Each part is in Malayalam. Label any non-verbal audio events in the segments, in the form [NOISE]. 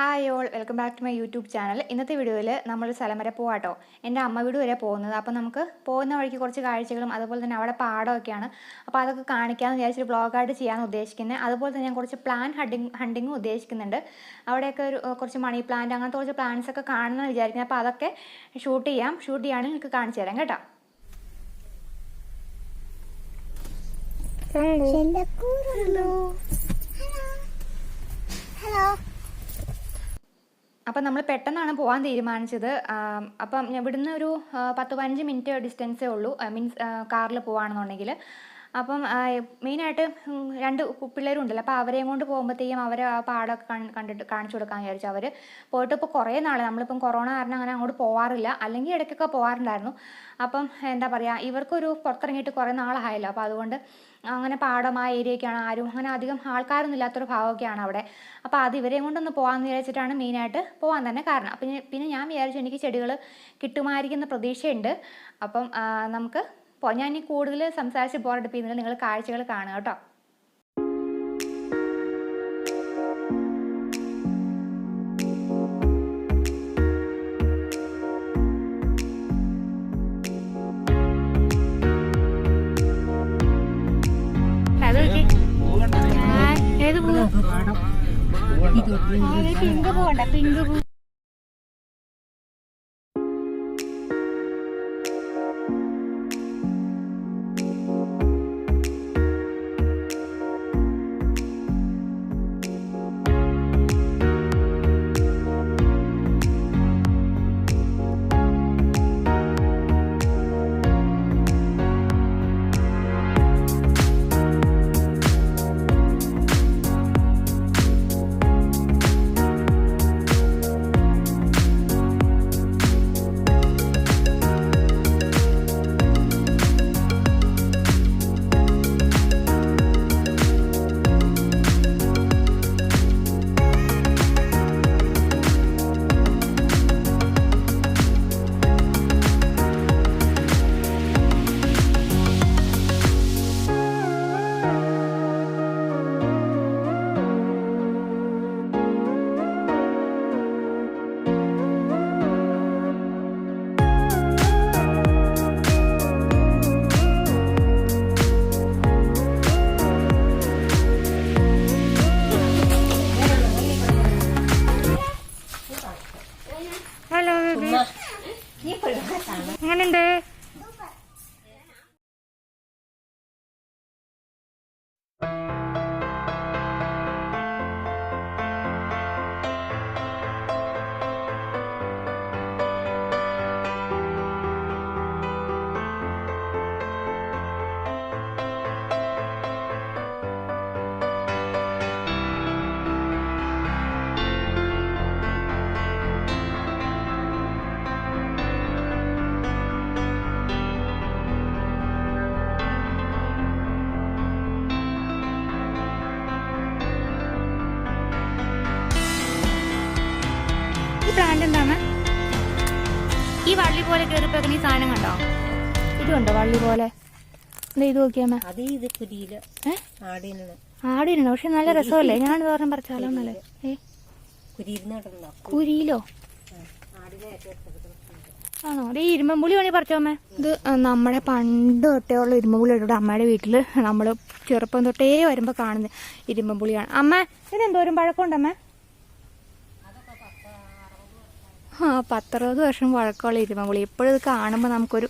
Hi all welcome back to my YouTube channel ഇന്നത്തെ വീഡിയോയിൽ നമ്മൾ സ്ഥലം വരെ പോവാട്ടോ. എന്റെ അമ്മ വീട് വരെ പോകുന്നത്. അപ്പോൾ നമുക്ക് പോകുന്ന വഴിക്ക് കുറച്ച് കാഴ്ചകളും അതുപോലെ തന്നെ അവിടെ പാടമൊക്കെയാണ്. അപ്പോൾ അതൊക്കെ കാണിക്കാമെന്ന് വിചാരിച്ചൊരു ബ്ലോഗായിട്ട് ചെയ്യാമെന്ന് ഉദ്ദേശിക്കുന്നത് അതുപോലെ തന്നെ ഞാൻ കുറച്ച് പ്ലാൻ ഹഡിങ് ഹണ്ടിങ്ങും ഉദ്ദേശിക്കുന്നുണ്ട്. അവിടെയൊക്കെ ഒരു കുറച്ച് മണി പ്ലാന്റ് അങ്ങനത്തെ കുറച്ച് പ്ലാന്റ്സ് ഒക്കെ കാണണമെന്ന് വിചാരിക്കുന്നത് അപ്പോൾ അതൊക്കെ ഷൂട്ട് ചെയ്യാം. ഷൂട്ട് ചെയ്യുകയാണെങ്കിൽ നിങ്ങൾക്ക് കാണിച്ചു തരാം കേട്ടോ. ഹലോ ഹലോ അപ്പം നമ്മൾ പെട്ടെന്നാണ് പോകാൻ തീരുമാനിച്ചത്. അപ്പം ഇവിടുന്ന് ഒരു പത്ത് പതിനഞ്ച് മിനിറ്റ് ഡിസ്റ്റൻസേ ഉള്ളൂ. മീൻസ് കാറിൽ പോവാണെന്നുണ്ടെങ്കിൽ. അപ്പം മെയിനായിട്ട് രണ്ട് പിള്ളേരുണ്ടല്ലോ. അപ്പോൾ അവരെയും കൊണ്ട് പോകുമ്പോഴത്തേക്കും അവരെ ആ പാടമൊക്കെ കണ്ടിട്ട് കാണിച്ചു കൊടുക്കാൻ വിചാരിച്ചു. അവർ പോയിട്ട് ഇപ്പോൾ കുറേ നാൾ നമ്മളിപ്പം കൊറോണ കാരണം അങ്ങനെ അങ്ങോട്ട് പോവാറില്ല. അല്ലെങ്കിൽ ഇടയ്ക്കൊക്കെ പോകാറുണ്ടായിരുന്നു അപ്പം എന്താ പറയുക ഇവർക്കൊരു പുറത്തിറങ്ങിയിട്ട് കുറേ നാളായല്ലോ. അപ്പോൾ അതുകൊണ്ട് അങ്ങനെ പാടം ആ ഏരിയയൊക്കെയാണ് ആരും അങ്ങനെ അധികം ആൾക്കാരൊന്നും ഇല്ലാത്തൊരു ഭാഗമൊക്കെയാണ് അവിടെ. അപ്പോൾ അത് ഇവരെയും കൊണ്ടൊന്ന് പോകാമെന്ന് വിചാരിച്ചിട്ടാണ് മെയിനായിട്ട് പോകാൻ തന്നെ കാരണം. പിന്നെ പിന്നെ ഞാൻ വിചാരിച്ചു എനിക്ക് ചെടികൾ കിട്ടുമായിരിക്കുന്ന പ്രതീക്ഷയുണ്ട്. അപ്പം നമുക്ക് ഞാൻ ഇനി കൂടുതൽ സംസാരിച്ച് ബോറടിപ്പിക്കുന്നില്ല നിങ്ങൾ കാഴ്ചകൾ കാണുക കേട്ടോ. പിങ്ക് പോകണ്ട പിങ്ക് പൂ ഈ സാധനം കണ്ടോ? ഇത് കണ്ടോ വള്ളി പോലെ? ഇത് നോക്കിയാമ ആടിനാണ് പക്ഷെ നല്ല രസമല്ലേ? ഞാൻ പറഞ്ഞ പറിച്ചാലോ എന്നല്ലേ കിടന്നോ കുരിയിലോ ആണോ? അതെ ഇരുമ്പമ്പുളി വേണി പറിച്ചോമേ ഇത് നമ്മുടെ പണ്ട് തൊട്ടേ ഉള്ള ഇരുമ്പമ്പുളി ഇവിടെ അമ്മയുടെ വീട്ടിൽ നമ്മൾ ചെറുപ്പം തൊട്ടേ വരുമ്പോൾ കാണുന്നത് ഇരുമ്പമ്പുളിയാണ് അമ്മ ഇത് എന്തോരം പഴക്കമുണ്ടമ്മേ ആ പത്തറുപത് വർഷം പഴക്കമുള്ള ഇരുമ്പമ്പുളി ഇപ്പോഴും ഇത് കാണുമ്പോൾ നമുക്കൊരു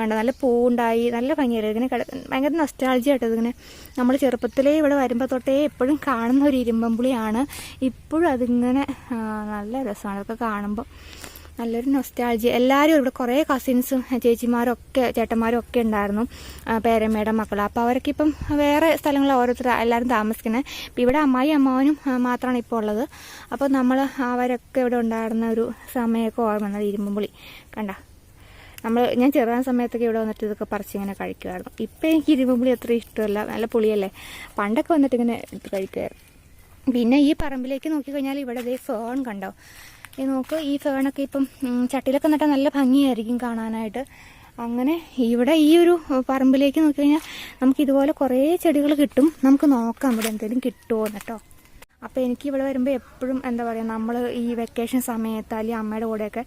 കണ്ട നല്ല പൂവുണ്ടായി നല്ല ഭംഗിയായിരുന്നു ഇതിങ്ങനെ കിട ഭയങ്കര നൊസ്റ്റാൾജി ആയിട്ട് ഇതിങ്ങനെ നമ്മൾ ചെറുപ്പത്തിലേ ഇവിടെ വരുമ്പോൾ തൊട്ടേ എപ്പോഴും കാണുന്ന ഒരു ഇരുമ്പമ്പുളിയാണ്. ഇപ്പോഴും അതിങ്ങനെ നല്ല രസമാണ്. അതൊക്കെ കാണുമ്പോൾ നല്ലൊരു നൊസ്റ്റാൾജി എല്ലാവരും ഇവിടെ കുറേ കസിൻസും ചേച്ചിമാരും ഒക്കെ ചേട്ടന്മാരും ഒക്കെ ഉണ്ടായിരുന്നു പേരമ്മയുടെ മക്കൾ അപ്പോൾ അവരൊക്കെ ഇപ്പം വേറെ സ്ഥലങ്ങളിൽ ഓരോരുത്തർ എല്ലാവരും താമസിക്കുന്നത് ഇപ്പം ഇവിടെ അമ്മായി അമ്മാവനും മാത്രമാണ് ഇപ്പോൾ ഉള്ളത്. അപ്പോൾ നമ്മൾ അവരൊക്കെ ഇവിടെ ഉണ്ടായിരുന്ന ഒരു സമയമൊക്കെ ഓർമ്മ വന്നത് ഇരുമ്പുളി കണ്ട? നമ്മൾ ഞാൻ ചെറിയ സമയത്തൊക്കെ ഇവിടെ വന്നിട്ട് ഇതൊക്കെ പറിച്ചിങ്ങനെ കഴിക്കുമായിരുന്നു ഇപ്പം എനിക്ക് ഇരുമ്പുളി അത്ര ഇഷ്ടമല്ല. നല്ല പുളിയല്ലേ? പണ്ടൊക്കെ വന്നിട്ട് ഇങ്ങനെ എടുത്ത് കഴിക്കുമായിരുന്നു പിന്നെ ഈ പറമ്പിലേക്ക് നോക്കിക്കഴിഞ്ഞാൽ ഇവിടെ ദേ ഫേൺ കണ്ടോ? ഈ നോക്ക് ഈ ഫേണൊക്കെ ഇപ്പം ചട്ടിയിലൊക്കെ നട്ടാൽ നല്ല ഭംഗിയായിരിക്കും കാണാനായിട്ട്. അങ്ങനെ ഇവിടെ ഈ ഒരു പറമ്പിലേക്ക് നോക്കി കഴിഞ്ഞാൽ നമുക്ക് ഇതുപോലെ കുറേ ചെടികൾ കിട്ടും. നമുക്ക് നോക്കാം ഇവിടെ എന്തെങ്കിലും കിട്ടുമോ എന്നിട്ടോ അപ്പോൾ എനിക്ക് ഇവിടെ വരുമ്പോൾ എപ്പോഴും എന്താ പറയുക നമ്മൾ ഈ വെക്കേഷൻ സമയത്ത് അല്ലെങ്കിൽ അമ്മയുടെ കൂടെയൊക്കെ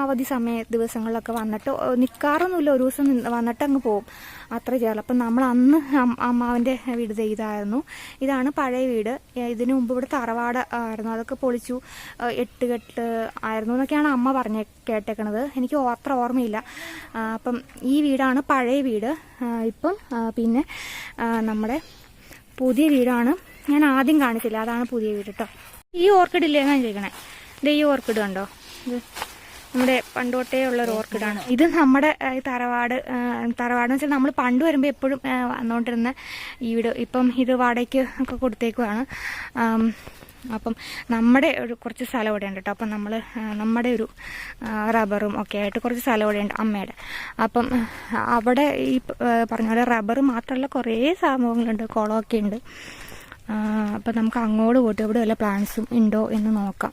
അവധി സമയ ദിവസങ്ങളിലൊക്കെ വന്നിട്ട് നിൽക്കാറൊന്നുമില്ല ഒരു ദിവസം വന്നിട്ട് അങ്ങ് പോകും അത്ര ചെയ്യാറില്ല അപ്പം നമ്മൾ അന്ന് അമ്മാവിന്റെ വീട് ചെയ്തായിരുന്നു. ഇതാണ് പഴയ വീട്. ഇതിനു മുമ്പ് ഇവിടെ തറവാട് ആയിരുന്നു. അതൊക്കെ പൊളിച്ചു എട്ടുകെട്ട് എട്ട് കെട്ട് ആയിരുന്നു എന്നൊക്കെയാണ് അമ്മ പറഞ്ഞ കേട്ടേക്കണത്. എനിക്ക് അത്ര ഓർമ്മയില്ല. അപ്പം ഈ വീടാണ് പഴയ വീട്. ഇപ്പം പിന്നെ നമ്മുടെ പുതിയ വീടാണ് ഞാൻ ആദ്യം കാണിച്ചില്ല. അതാണ് പുതിയ വീട് കേട്ടോ ഈ ഓർക്കിഡ് ഇല്ലേ ഞാൻ ചോദിക്കണേ? ഇത് ഈ ഓർക്കിഡ് കണ്ടോ ഇത് നമ്മുടെ പണ്ടോട്ടേ ഉള്ള ഒരു ഓർക്കിഡാണ് ഇത് നമ്മുടെ തറവാട് തറവാട് വെച്ചാൽ നമ്മൾ പണ്ട് വരുമ്പോൾ എപ്പോഴും വന്നുകൊണ്ടിരുന്ന ഈ വീട്. ഇപ്പം ഇത് വാടകയ്ക്ക് ഒക്കെ കൊടുത്തേക്കുവാണ്. അപ്പം നമ്മുടെ ഒരു കുറച്ച് സ്ഥലം ഇവിടെ ഉണ്ട് കേട്ടോ അപ്പം നമ്മൾ നമ്മുടെ ഒരു റബ്ബറും ഒക്കെ ആയിട്ട് കുറച്ച് സ്ഥലം ഇവിടെ ഉണ്ട് അമ്മയുടെ. അപ്പം അവിടെ ഈ പറഞ്ഞ പോലെ റബ്ബർ മാത്രമല്ല കുറേ സംഭവങ്ങളുണ്ട്. കുളമൊക്കെ ഉണ്ട്. അപ്പം നമുക്ക് അങ്ങോട്ട് പോയിട്ട് ഇവിടെ വല്ല പ്ലാന്റ്സും ഉണ്ടോ എന്ന് നോക്കാം.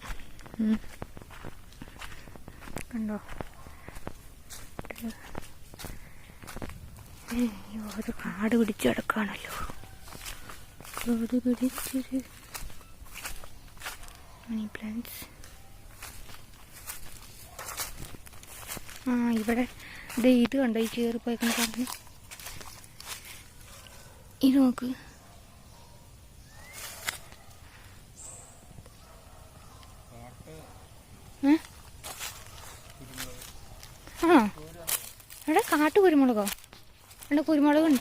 കണ്ടോ? ഒരു കാട് പിടിച്ച് കിടക്കുകയാണല്ലോ കാട് പിടിച്ചൊരു മണി പ്ലാന്റ്സ് ആ ഇവിടെ ദേ ഇത് കണ്ടോ? ഈ കയറി പോയിക്കുന്ന പറഞ്ഞു ഇത് നോക്ക് ഏ? ആ എവിടെ കാട്ടു കുരുമുളകോ ഇവിടെ കുരുമുളക് ഉണ്ട് കുരുമുളക് ഉണ്ടാവുമോ ഉണ്ടായിക്കാനല്ലോ കണ്ടാണെന്നുണ്ട് ഇവിടെ കണ്ടു. പണ്ട് കഴിഞ്ഞ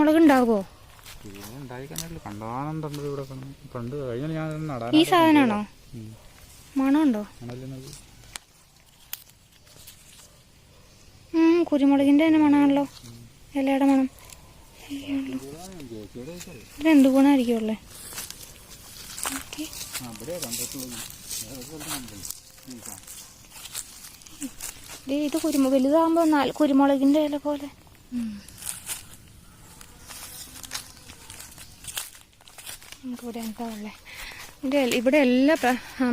ഞാൻ ഉണ്ടാവോ ഈ സാധനമാണോ? മണമുണ്ടോ? കുരുമുളകിന്റെ തന്നെ മണമാണല്ലോ. ഇലയുടെ മണം. രണ്ടു ഗുണമായിരിക്കുമല്ലേ ഓക്കെ ഇത് കുരുമു വലുതാകുമ്പോൾ നാല് കുരുമുളകിന്റെ ഇല പോലെ. നമുക്കിവിടെ എന്താ ഉള്ളത് ഇവിടെ ഇവിടെ എല്ലാ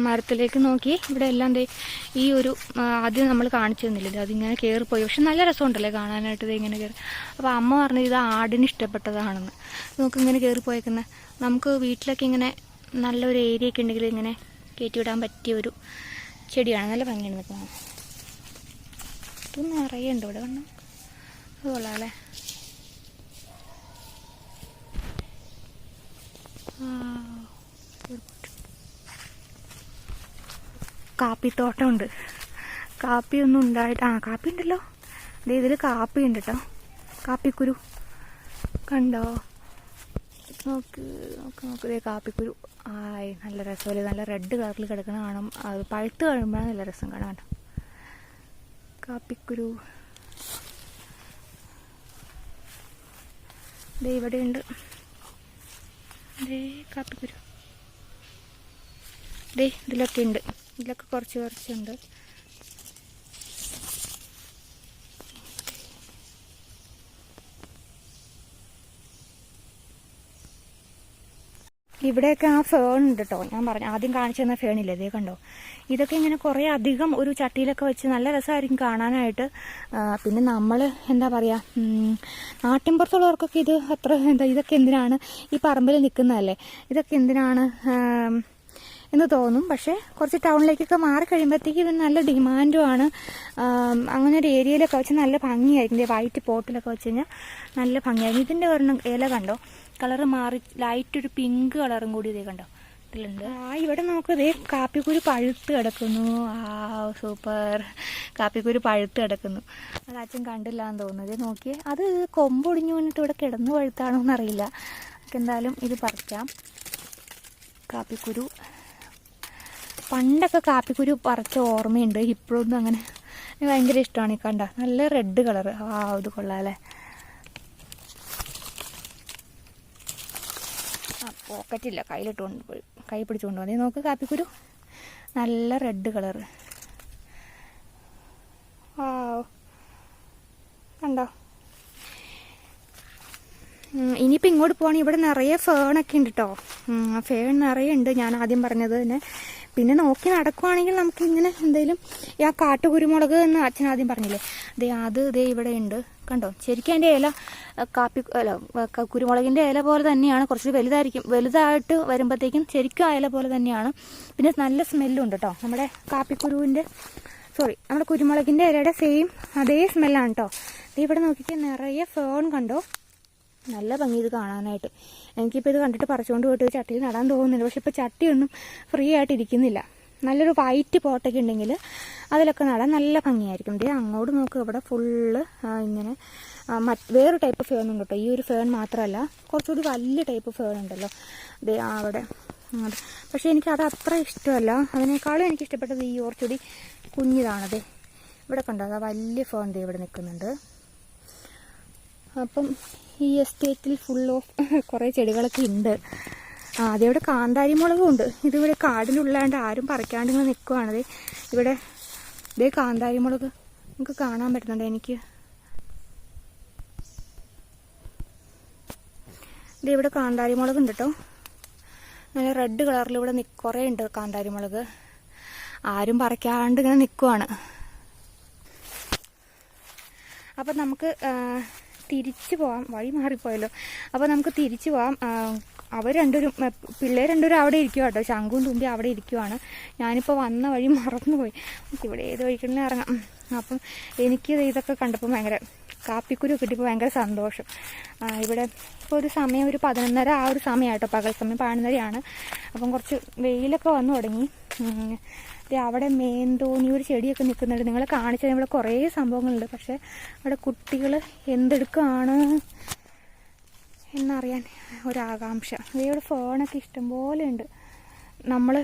മരത്തിലേക്ക് നോക്കി. ഇവിടെ എല്ലാം ഈ ഒരു ആദ്യം നമ്മൾ കാണിച്ചു തന്നില്ലേ? അതിങ്ങനെ കയറിപ്പോയി പക്ഷെ നല്ല രസമുണ്ടല്ലേ കാണാനായിട്ട് ഇത് ഇങ്ങനെ കയറി അപ്പോൾ അമ്മ പറഞ്ഞു ഇത് ആടിന് ഇഷ്ടപ്പെട്ടതാണെന്ന്. നമുക്ക് ഇങ്ങനെ കയറിപ്പോയേക്കുന്ന നമുക്ക് വീട്ടിലൊക്കെ ഇങ്ങനെ നല്ലൊരു ഏരിയ ഒക്കെ ഉണ്ടെങ്കിൽ ഇങ്ങനെ കയറ്റിവിടാൻ പറ്റിയ ഒരു ചെടിയാണ്. നല്ല ഭംഗിയാണ് നിൽക്കുന്നത് ഇത് നിറയെ ഉണ്ട് ഇവിടെ കണ്ണു അത് കൊള്ളാം അല്ലേ കാപ്പിത്തോട്ടമുണ്ട്. കാപ്പി ഒന്നും ഉണ്ടായിട്ട് ആ കാപ്പി ഉണ്ടല്ലോ. ദേ ഇതിൽ കാപ്പി ഉണ്ട് കേട്ടോ കാപ്പിക്കുരു. കണ്ടോ? നോക്ക് നോക്ക് നോക്ക്. ഇതേ കാപ്പിക്കുരു. ആയി നല്ല രസമല്ലേ? നല്ല റെഡ് കളറിൽ കിടക്കണ കാണാം. അത് പഴുത്ത് കഴിയുമ്പോഴാണ് നല്ല രസം കാണാൻ. കാപ്പിക്കുരു. ദേ ഇവിടെയുണ്ട്. ദേ കാപ്പിക്കുരു. ദേ ഇതിലൊക്കെ ഉണ്ട് ഇതിലൊക്കെ കുറച്ച് കുറച്ചുണ്ട്. ഇവിടെയൊക്കെ ആ ഫേൺ ഉണ്ട് കേട്ടോ ഞാൻ പറഞ്ഞു ആദ്യം കാണിച്ചു തന്ന ഫേണില്ലേ ഇതേ കണ്ടോ? ഇതൊക്കെ ഇങ്ങനെ കുറേ അധികം ഒരു ചട്ടിയിലൊക്കെ വെച്ച് നല്ല രസമായിരിക്കും കാണാനായിട്ട്. പിന്നെ നമ്മൾ എന്താ പറയുക നാട്ടിൻപുറത്തുള്ളവർക്കൊക്കെ ഇത് അത്ര എന്താ ഇതൊക്കെ എന്തിനാണ് ഈ പറമ്പിൽ നിൽക്കുന്നതല്ലേ ഇതൊക്കെ എന്തിനാണ് എന്ന് തോന്നും. പക്ഷേ കുറച്ച് ടൗണിലേക്കൊക്കെ മാറി കഴിയുമ്പോഴത്തേക്ക് ഇതിന് നല്ല ഡിമാൻഡുമാണ് അങ്ങനെ ഒരു ഏരിയയിലൊക്കെ വെച്ച് നല്ല ഭംഗിയായിരിക്കും. വൈറ്റ് പോട്ടിലൊക്കെ വെച്ച് കഴിഞ്ഞാൽ നല്ല ഭംഗിയായിരിക്കും. ഇതിന്റെ ഒരെണ്ണം ഇല കണ്ടോ? കളറ് മാറി ലൈറ്റ് ഒരു പിങ്ക് കളറും കൂടി ഇതേ കണ്ടോ? ആ ഇവിടെ നമുക്ക് ദേ കാപ്പിക്കുരു പഴുത്ത് കിടക്കുന്നു. ആ സൂപ്പർ കാപ്പിക്കുരു പഴുത്ത് കിടക്കുന്നു. അത് അച്ഛൻ കണ്ടില്ല എന്ന് തോന്നുന്നത് നോക്കിയേ അത് കൊമ്പൊടിഞ്ഞു വന്നിട്ട് ഇവിടെ കിടന്നു പഴുത്താണോ എന്നറിയില്ല. എന്തായാലും ഇത് പറിക്കാം. കാപ്പിക്കുരു. പണ്ടൊക്കെ കാപ്പിക്കുരു പറിച്ച ഓർമ്മയുണ്ട്. ഇപ്പോഴൊന്നും അങ്ങനെ ഭയങ്കര ഇഷ്ടമാണ്. ഈ കണ്ട നല്ല റെഡ് കളർ ആ ഇത് കൊള്ളാം അല്ലേ ആ പോക്കറ്റില്ല. കയ്യിലിട്ടുകൊണ്ട് പോയി. കൈ പിടിച്ചുകൊണ്ട് വന്നേ. നോക്ക് കാപ്പിക്കുരു. നല്ല റെഡ് കളർ ആ കണ്ടോ? ഇനിയിപ്പോൾ ഇങ്ങോട്ട് പോവാണെങ്കിൽ ഇവിടെ നിറയെ ഫേണൊക്കെ ഉണ്ട് കേട്ടോ ഫേൺ നിറയെ ഉണ്ട്. ഞാൻ ആദ്യം പറഞ്ഞത് തന്നെ പിന്നെ നോക്കി നടക്കുവാണെങ്കിൽ നമുക്ക് ഇങ്ങനെ എന്തെങ്കിലും ഈ ആ കാട്ടുകുരുമുളക് എന്ന് അച്ഛൻ ആദ്യം പറഞ്ഞില്ലേ? ദേ അത് ദേ ഇവിടെ ഉണ്ട്. കണ്ടോ? ശരിക്കും അതിന്റെ ഇല കാപ്പി അല്ല കുരുമുളകിന്റെ ഇല പോലെ തന്നെയാണ്. കുറച്ച് വലുതായിരിക്കും വലുതായിട്ട് വരുമ്പോഴത്തേക്കും ശരിക്കും ആ ഇല പോലെ തന്നെയാണ്. പിന്നെ നല്ല സ്മെല്ലും ഉണ്ട് കേട്ടോ നമ്മുടെ കാപ്പിക്കുരുവിന്റെ സോറി നമ്മുടെ കുരുമുളകിന്റെ ഇലയുടെ സെയിം അതേ സ്മെല്ലാണ് കേട്ടോ ഇവിടെ നോക്കിയിട്ട് നിറയെ ഫേൺ കണ്ടോ? നല്ല ഭംഗി ഇത് കാണാനായിട്ട്. എനിക്കിപ്പോൾ ഇത് കണ്ടിട്ട് പറിച്ചുകൊണ്ട് പോയിട്ട് ചട്ടിയിൽ നടാൻ തോന്നുന്നില്ല. പക്ഷെ ഇപ്പോൾ ചട്ടിയൊന്നും ഫ്രീ ആയിട്ട് ഇരിക്കുന്നില്ല. നല്ലൊരു വൈറ്റ് പോട്ടൊക്കെ ഉണ്ടെങ്കിൽ അതിലൊക്കെ നടാൻ നല്ല ഭംഗിയായിരിക്കും. ഡേ അങ്ങോട്ട് നോക്കുക ഇവിടെ ഫുള്ള് ഇങ്ങനെ മറ്റ് വേറൊരു ടൈപ്പ് ഫേൺ ഉണ്ട് കേട്ടോ. ഈ ഒരു ഫേൺ മാത്രമല്ല കുറച്ചുകൂടി വലിയ ടൈപ്പ് ഫേൺ ഉണ്ടല്ലോ. ദേ അവിടെ പക്ഷേ എനിക്ക് അത് അത്ര ഇഷ്ടമല്ല. അതിനേക്കാളും എനിക്ക് ഇഷ്ടപ്പെട്ടത് ഈ കുറച്ചുകൂടി കുഞ്ഞിതാണതേ ഇവിടെ കണ്ടോ അതാ വലിയ ഫേൺ ദേ ഇവിടെ നിൽക്കുന്നുണ്ട്. അപ്പം ഈ എസ്റ്റേറ്റിൽ ഫുൾ ഓഫ് കുറേ ചെടികളൊക്കെ ഉണ്ട്. അതിവിടെ കാന്താരി മുളകും ഉണ്ട്. ഇതിവിടെ കാടിനുള്ളാണ്ട് ആരും പറിക്കാണ്ട് ഇങ്ങനെ നിൽക്കുവാണത് ഇവിടെ ഇതേ കാന്താരി മുളക്. നമുക്ക് കാണാൻ പറ്റുന്നുണ്ട് എനിക്ക്. ഇത് ഇവിടെ കാന്താരി മുളക് ഉണ്ട് കേട്ടോ നല്ല റെഡ് കളറിൽ ഇവിടെ കുറേ ഉണ്ട് കാന്താരി മുളക്. ആരും പറിക്കാണ്ട് ഇങ്ങനെ നിൽക്കുവാണ് അപ്പം നമുക്ക് തിരിച്ചു പോവാം. വഴി മാറിപ്പോയല്ലോ. അപ്പോൾ നമുക്ക് തിരിച്ചു പോവാം. അവർ രണ്ടുപേരും പിള്ളേർ രണ്ടുപേരും അവിടെ ഇരിക്കുക കേട്ടോ. ശംഖും തുമ്പി അവിടെ ഇരിക്കുവാണ്. ഞാനിപ്പോൾ വന്ന വഴി മറന്നുപോയി. ഇവിടെ ഏത് വഴിക്കണേ ഇറങ്ങാം. അപ്പം എനിക്ക് ഇതൊക്കെ കണ്ടപ്പോൾ ഭയങ്കര കാപ്പിക്കുരു കിട്ടിയപ്പോൾ ഭയങ്കര സന്തോഷം. ഇവിടെ ഇപ്പോൾ ഒരു സമയം ഒരു പതിനൊന്നര ആ ഒരു സമയമായിട്ടോ പകൽ സമയം പതിനൊന്നരയാണ്. അപ്പം കുറച്ച് വെയിലൊക്കെ വന്നു തുടങ്ങി. അവിടെ മേന്തോന്നി ഒരു ചെടിയൊക്കെ നിൽക്കുന്നുണ്ട്. നിങ്ങൾ കാണിച്ചാൽ ഇവിടെ കുറേ സംഭവങ്ങളുണ്ട്. പക്ഷേ അവിടെ കുട്ടികൾ എന്തെടുക്കുകയാണ് എന്നറിയാൻ ഒരാകാംക്ഷ. ദേ ഇവിടെ ഫോണൊക്കെ ഇഷ്ടംപോലെ ഉണ്ട്. നമ്മൾ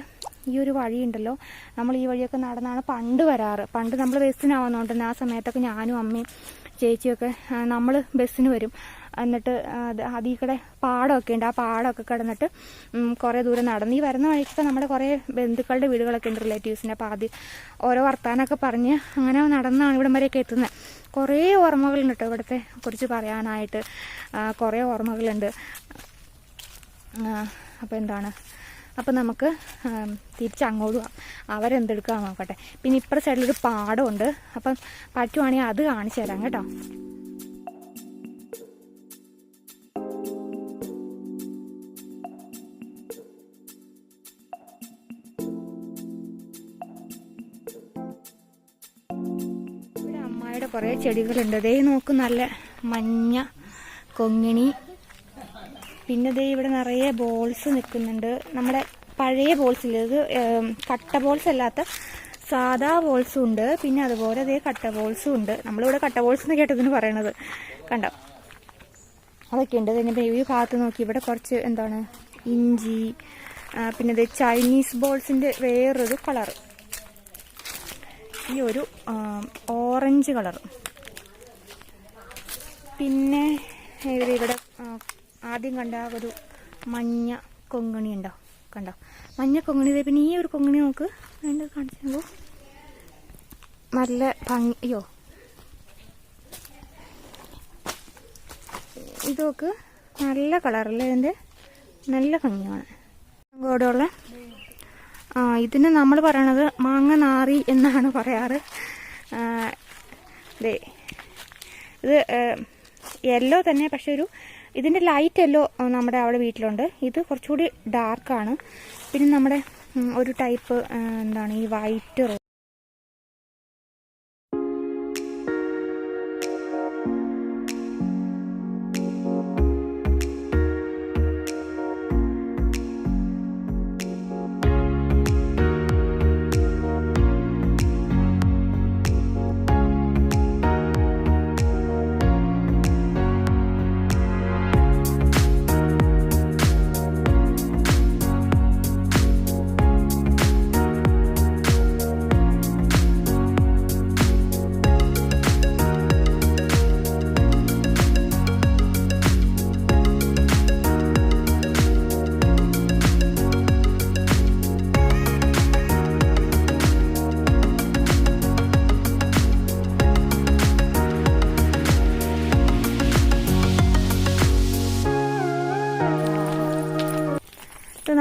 ഈ ഒരു വഴിയുണ്ടല്ലോ. നമ്മൾ ഈ വഴിയൊക്കെ നടന്നാണ് പണ്ട് വരാറ്. പണ്ട് നമ്മൾ ബസ്സിനാവുന്നതുകൊണ്ട് ആ സമയത്തൊക്കെ ഞാനും അമ്മയും ചേച്ചിയൊക്കെ നമ്മൾ ബസ്സിന് വരും. എന്നിട്ട് അത് അതിൽ കൂടെ പാടമൊക്കെ ഉണ്ട്. ആ പാടമൊക്കെ കിടന്നിട്ട് കുറേ ദൂരം നടന്ന്. ഈ വരുന്ന വഴിക്കൊക്കെ നമ്മുടെ കുറേ ബന്ധുക്കളുടെ വീടുകളൊക്കെ ഉണ്ട് റിലേറ്റീവ്സിന്റെ അപ്പോൾ ആദ്യം ഓരോ വർത്താനമൊക്കെ പറഞ്ഞ് അങ്ങനെ നടന്നാണ് ഇവിടം വരെയൊക്കെ എത്തുന്നത് കുറേ ഓർമ്മകളുണ്ട് കേട്ടോ ഇവിടുത്തെ കുറിച്ച് പറയാനായിട്ട്. കുറേ ഓർമ്മകളുണ്ട്. അപ്പോൾ എന്താണ്? അപ്പം നമുക്ക് തിരിച്ച് അങ്ങോട്ട് പോവാം അവരെന്തെടുക്കാൻ നോക്കട്ടെ. പിന്നെ ഇപ്പുറത്തെ സൈഡിലൊരു പാടമുണ്ട്. അപ്പം പറ്റുവാണെങ്കിൽ അത് കാണിച്ചു തരാം കേട്ടോ. ഇവിടെ കുറേ ചെടികളുണ്ട്. അതേ നോക്ക് നല്ല മഞ്ഞ കൊങ്ങിണി പിന്നെ ദേ ഇവിടെ നിറയെ ബോൾസ് നിൽക്കുന്നുണ്ട്. നമ്മുടെ പഴയ ബോൾസ് ഇല്ല? ഇത് കട്ട ബോൾസ് അല്ലാത്ത സാധാ ബോൾസും ഉണ്ട്. പിന്നെ അതുപോലെ അതേ കട്ട ബോൾസും ഉണ്ട്. നമ്മളിവിടെ കട്ട ബോൾസ് എന്ന് കേട്ടതിന് പറയണത്. കണ്ടോ? അതൊക്കെ ഉണ്ട്. പിന്നെ ഈ ഭാഗത്ത് നോക്കി. ഇവിടെ കുറച്ച് എന്താണ്? ഇഞ്ചി പിന്നെ ദേ ചൈനീസ് ബോൾസിന്റെ വേറൊരു കളർ ഈ ഒരു ഓറഞ്ച് കളർ പിന്നെ ഇവിടെ ആദ്യം കണ്ട ഒരു മഞ്ഞ കൊങ്ങണി ഉണ്ടോ? കണ്ടോ? മഞ്ഞ കൊങ്ങണി പിന്നെ ഈ ഒരു കൊങ്ങണി നമുക്ക് അതിന്റെ കാണിച്ചു നല്ല ഭംഗിയോ ഇത് നോക്ക്. നല്ല കളറല്ലേ ഇതിന്റെ? നല്ല ഭംഗിയാണ്. ഇവിടെയുള്ള ഇതിന് നമ്മൾ പറയണത് മാങ്ങ നാറി എന്നാണ് പറയാറ്. അതെ ഇത് യെല്ലോ തന്നെ പക്ഷെ ഒരു ഇതിന്റെ ലൈറ്റ് എല്ലോ നമ്മുടെ അവിടെ വീട്ടിലുണ്ട്. ഇത് കുറച്ചുകൂടി ഡാർക്കാണ് പിന്നെ നമ്മുടെ ഒരു ടൈപ്പ് എന്താണ് ഈ വൈറ്റ്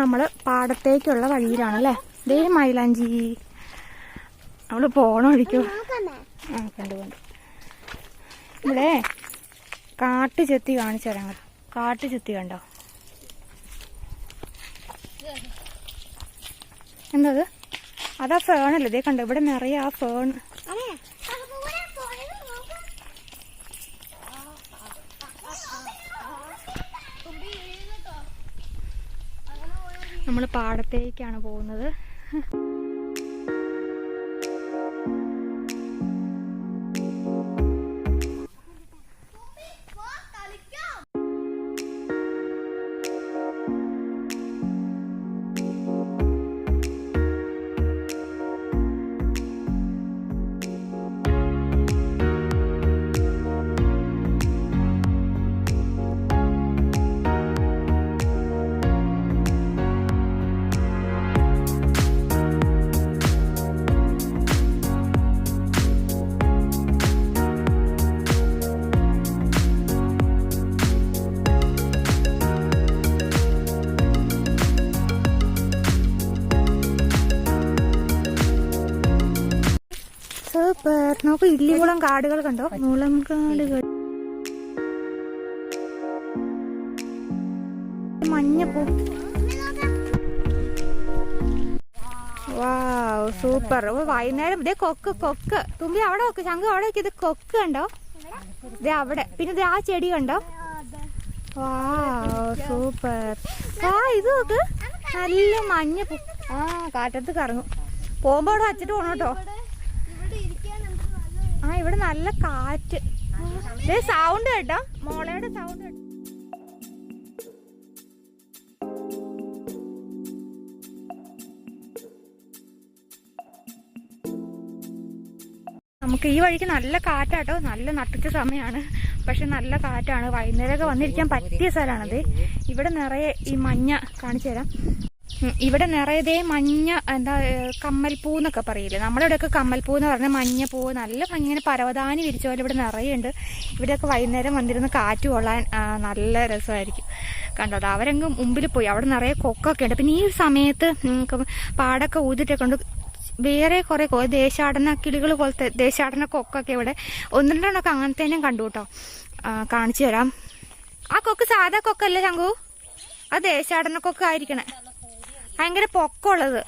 നമ്മൾ പാടത്തേക്കുള്ള വഴിയിലാണ് അല്ലേ ദേ മൈലാഞ്ചി. നമ്മൾ പോണൊഴിക്കും ആ കണ്ടു കണ്ടു. ഇവിടെ കാട്ടു ചെത്തി കാണിച്ചു തരാം കാട്ടു. ചെത്തി കണ്ടോ? എന്താ അതാ ഫേണല്ലേ ദേ കണ്ടോ ഇവിടെ നിറയെ ആ ഫേൺ നമ്മൾ പാടത്തേക്കാണ് പോകുന്നത്. നോക്കൂ ഇല്ലികുളം കാടുകൾ കണ്ടോ? മുളം കാടുകൾ. മഞ്ഞപ്പൂ വാവ് സൂപ്പർ. വൈകുന്നേരം. ഇതേ കൊക്ക് കൊക്ക്. തുമ്പി അവിടെ നോക്ക് ശങ്കു അവിടെ ഇത് കൊക്ക് കണ്ടോ? ഇതേ അവിടെ. പിന്നെ ഇത് ആ ചെടി കണ്ടോ? സൂപ്പർ. ആ ഇത് നോക്ക്. നല്ല മഞ്ഞപ്പൂ ആ കാറ്റത്ത് കറങ്ങും. പോകുമ്പോ അവിടെ വച്ചിട്ട് പോണം കേട്ടോ ആ ഇവിടെ നല്ല കാറ്റ്. സൗണ്ട് കേട്ടോ. മോളയുടെ സൗണ്ട് കേട്ടോ. നമുക്ക് ഈ വഴിക്ക് നല്ല കാറ്റാട്ടോ. നല്ല നട്ടിച്ച സമയമാണ് പക്ഷെ നല്ല കാറ്റാണ്. വൈകുന്നേരമൊക്കെ വന്നിരിക്കാൻ പറ്റിയ സ്ഥലമാണത്. ഇവിടെ നിറയെ ഈ മഞ്ഞ കാണിച്ചു തരാം ഇവിടെ നിറയതേ മഞ്ഞ എന്താ കമ്മൽപ്പൂ എന്നൊക്കെ പറയില്ലേ? നമ്മുടെ ഇവിടെയൊക്കെ കമ്മൽപ്പൂ എന്ന് പറഞ്ഞാൽ മഞ്ഞപ്പൂ നല്ല ഇങ്ങനെ പരവതാനി വിരിച്ച പോലെ ഇവിടെ നിറയുണ്ട്. ഇവിടെയൊക്കെ വൈകുന്നേരം വന്നിരുന്ന് കാറ്റ് കൊള്ളാൻ നല്ല രസമായിരിക്കും. കണ്ടോ അവരങ്ങ് മുമ്പിൽ പോയി. അവിടെ നിറയെ കൊക്കൊക്കെ ഉണ്ട്. പിന്നെ ഈ സമയത്ത് പാടൊക്കെ ഊതിട്ടൊക്കെ ഉണ്ട്. വേറെ കുറെ ദേശാടന കിളികൾ പോലത്തെ ദേശാടന കൊക്കൊക്കെ ഇവിടെ. ഒന്ന് രണ്ടെണ്ണമൊക്കെ അങ്ങനത്തെ തന്നെ കണ്ടു കേട്ടോ. കാണിച്ചു തരാം. ആ കൊക്ക് സാധാ കൊക്കല്ലേ ശങ്കു അത് ദേശാടന കൊക്ക് ആയിരിക്കണേ ഭയങ്കര പൊക്കമുള്ളത്.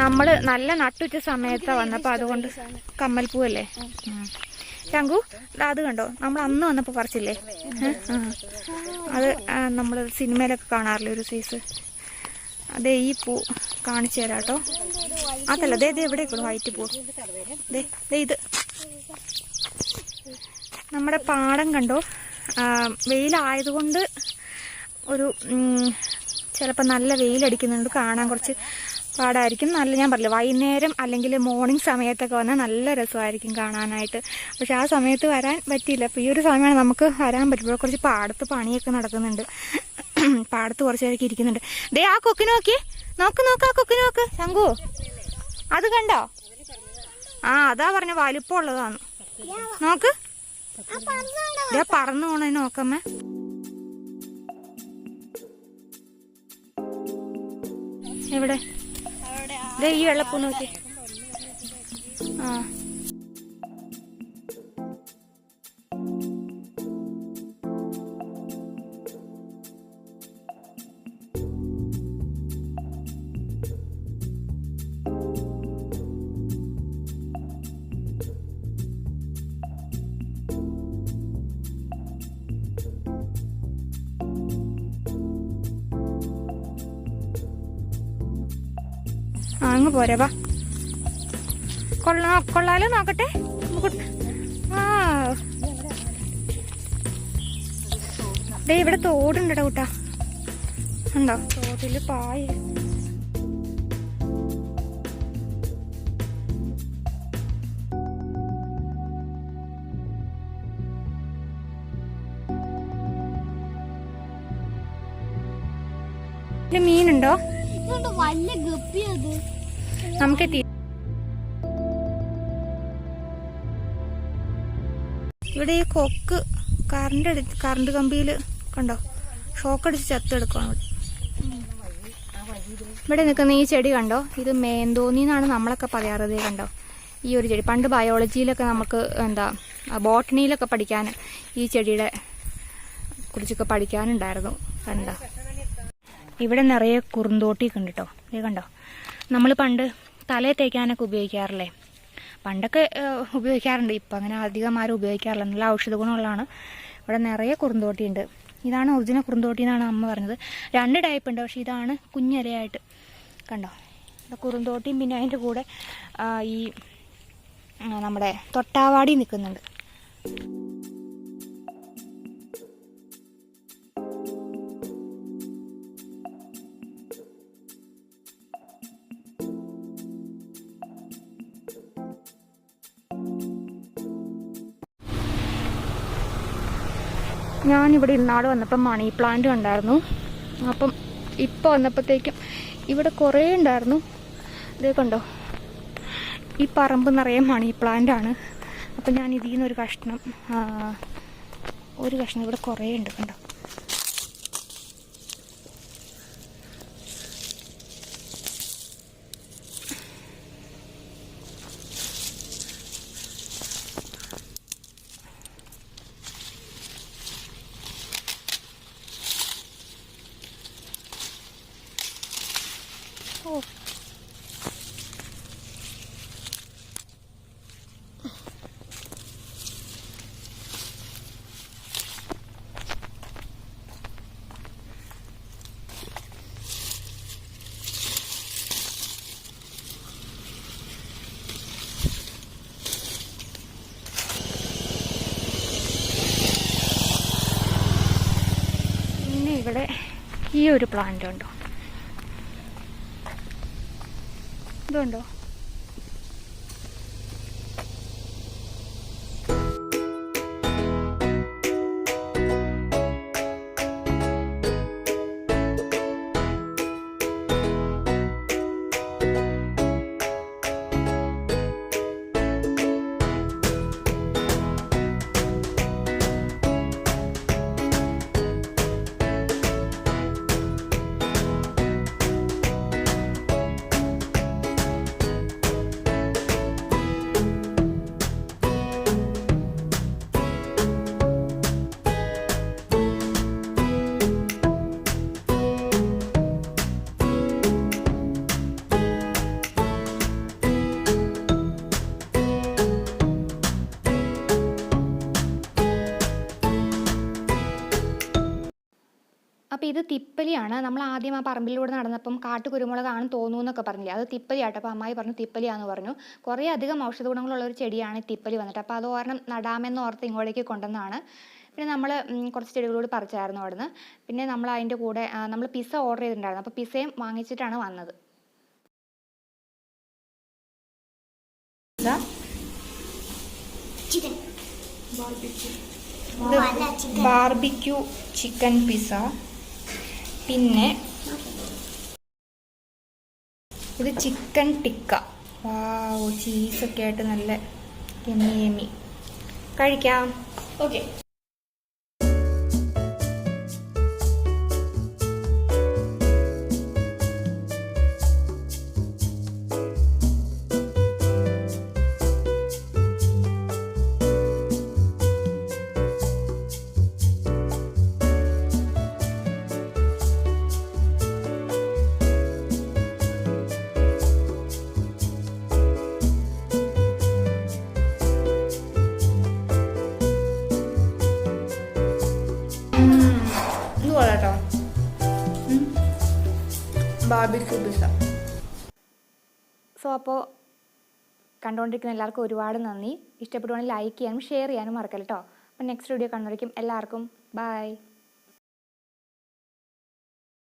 നമ്മൾ നല്ല നട്ടുച്ച സമയത്താ വന്നപ്പോ അതുകൊണ്ട് കമ്മൽപ്പൂവല്ലേ? പൂവല്ലേ ശങ്കു അത് കണ്ടോ? നമ്മൾ അന്ന് വന്നപ്പോ പറിച്ചില്ലേ. അത് നമ്മൾ സിനിമയിലൊക്കെ കാണാറില്ല ഒരു സൈസ്? അതെ ഈ പൂ കാണിച്ചു തരാം കേട്ടോ. അതല്ല ദേ ദേ എവിടെ വൈറ്റ് പൂ. ദേ ദേ ഇത്. നമ്മുടെ പാടം കണ്ടോ? വെയിലായതുകൊണ്ട് ഒരു ചിലപ്പോൾ നല്ല വെയിലടിക്കുന്നുണ്ട്. കാണാൻ കുറച്ച് പാടായിരിക്കും. നല്ല ഞാൻ പറഞ്ഞില്ല വൈകുന്നേരം അല്ലെങ്കിൽ മോർണിംഗ് സമയത്തൊക്കെ വന്നാൽ നല്ല രസമായിരിക്കും കാണാനായിട്ട്. പക്ഷേ ആ സമയത്ത് വരാൻ പറ്റിയില്ല. അപ്പോൾ ഈ ഒരു സമയമാണ് നമുക്ക് വരാൻ പറ്റുമ്പോൾ കുറച്ച് പാടത്ത് പണിയൊക്കെ നടക്കുന്നുണ്ട്. [CLEARS THROAT] പാടത്ത് കുറച്ച് പേരൊക്കെ ഇരിക്കുന്നുണ്ട്. ദേ ആ കൊക്കിന് നോക്കി. നോക്ക് നോക്ക് ആ കൊക്കിന് നോക്ക്. ശങ്കു അത് കണ്ടോ? ആ അതാ പറഞ്ഞ വലിപ്പമുള്ളതാണ് നോക്ക്. പറന്നു പോണേ നോക്കമ്മേ. എവിടെ? ദേ ഈ വെള്ളപ്പൂ നോക്കി. ആ. അങ്ങ് പോരെ വാ. കൊള്ളാ കൊള്ളാലോ നോക്കട്ടെ. ആ. ഇവിടെ തോടുണ്ടടാ കൂട്ടാ. ഉണ്ടോ? തോട്ടിൽ പായ. നമുക്ക്. ഇവിടെ ഈ കൊക്ക് കറണ്ട് എടുത്ത് കറണ്ട് കമ്പിയിൽ കണ്ടോ? ഷോക്ക് അടിച്ച് ചത്തെടുക്കണം ഇവിടെ. ഇവിടെ നിൽക്കുന്ന ഈ ചെടി കണ്ടോ? ഇത് മേന്തോന്നി എന്നാണ് നമ്മളൊക്കെ പറയാറത് കണ്ടോ? ഈ ഒരു ചെടി. പണ്ട് ബയോളജിയിലൊക്കെ നമുക്ക് എന്താ ബോട്ടണിയിലൊക്കെ പഠിക്കാൻ ഈ ചെടിയുടെ കുറിച്ചൊക്കെ പഠിക്കാനുണ്ടായിരുന്നു കണ്ടോ? ഇവിടെ നിറയെ കുറുന്തോട്ടി കണ്ടിട്ടോ ഇത് കണ്ടോ? നമ്മൾ പണ്ട് തലയിൽ തേക്കാനൊക്കെ ഉപയോഗിക്കാറില്ലേ? പണ്ടൊക്കെ ഉപയോഗിക്കാറുണ്ട്. ഇപ്പം അങ്ങനെ അധികം ആരും ഉപയോഗിക്കാറില്ല. നല്ല ഔഷധ ഗുണമുള്ളതാണ്. ഇവിടെ നിറയെ കുറുന്തോട്ടി ഉണ്ട് ഇതാണ് ഒറിജിനൽ കുറുന്തോട്ടി എന്നാണ് അമ്മ പറഞ്ഞത്. രണ്ട് ടൈപ്പ് ഉണ്ട്. പക്ഷേ ഇതാണ് കുഞ്ഞിലയായിട്ട്. കണ്ടോ? കുറുന്തോട്ടിയും പിന്നെ അതിന്റെ കൂടെ ഈ നമ്മുടെ തൊട്ടാവാടി നിൽക്കുന്നുണ്ട്. ഞാനിവിടെ ഇന്നാട് വന്നപ്പം മണി പ്ലാന്റ് ഉണ്ടായിരുന്നു അപ്പം ഇപ്പോൾ വന്നപ്പോഴത്തേക്കും ഇവിടെ കുറേ ഉണ്ടായിരുന്നു. ഇതേ കണ്ടോ? ഈ പറമ്പ് നിറയെ മണി പ്ലാന്റ് ആണ്. അപ്പം ഞാൻ ഇതിൽ നിന്നൊരു കഷ്ണം ഒരു കഷ്ണം ഇവിടെ കുറേ ഉണ്ട് കണ്ടോ ഓ പിന്നെ ഇവിടെ ഈ ഒരു പ്ലാന്റ് ഉണ്ടോ? ഇതുണ്ടോ? അപ്പോൾ ഇത് തിപ്പലിയാണ്. നമ്മൾ ആദ്യം ആ പറമ്പിലൂടെ നടന്നപ്പം കാട്ടുകുരുമുളകാണെന്ന് തോന്നുന്നു എന്നൊക്കെ പറഞ്ഞില്ലേ? അത് തിപ്പലിയാട്ടോ. അപ്പോൾ അമ്മായി പറഞ്ഞു തിപ്പലിയാന്ന് പറഞ്ഞു. കുറേ അധികം ഔഷധ ഗുണങ്ങളുള്ള ഒരു ചെടിയാണ് ഈ തിപ്പലി വന്നിട്ട്. അപ്പോൾ അത് കാരണം നടാമെന്ന് ഓർത്ത് ഇങ്ങോട്ടേക്ക് കൊണ്ടുവന്നതാണ്. പിന്നെ നമ്മൾ കുറച്ച് ചെടികളോട് പറിച്ചായിരുന്നു അവിടുന്ന്. പിന്നെ നമ്മൾ അതിന്റെ കൂടെ നമ്മൾ പിസ ഓർഡർ ചെയ്തിട്ടുണ്ടായിരുന്നു. അപ്പോൾ പിസയും വാങ്ങിച്ചിട്ടാണ് വന്നത്. ചിക്കൻ. Barbecue chicken. പിസ്സ പിന്നെ ഇത് ചിക്കൻ ടിക്ക. വാവ് ചീസൊക്കെ ആയിട്ട് നല്ല യമ്മി കഴിക്കാം. ഓക്കെ ബാർബിക്യൂ സോ അപ്പോൾ കണ്ടുകൊണ്ടിരിക്കുന്ന എല്ലാവർക്കും ഒരുപാട് നന്ദി. ഇഷ്ടപ്പെടുവാണെങ്കിൽ ലൈക്ക് ചെയ്യാനും ഷെയർ ചെയ്യാനും മറക്കല്ലോ കേട്ടോ അപ്പോൾ നെക്സ്റ്റ് വീഡിയോ കണ്ടുപിടിക്കും എല്ലാവർക്കും ബൈ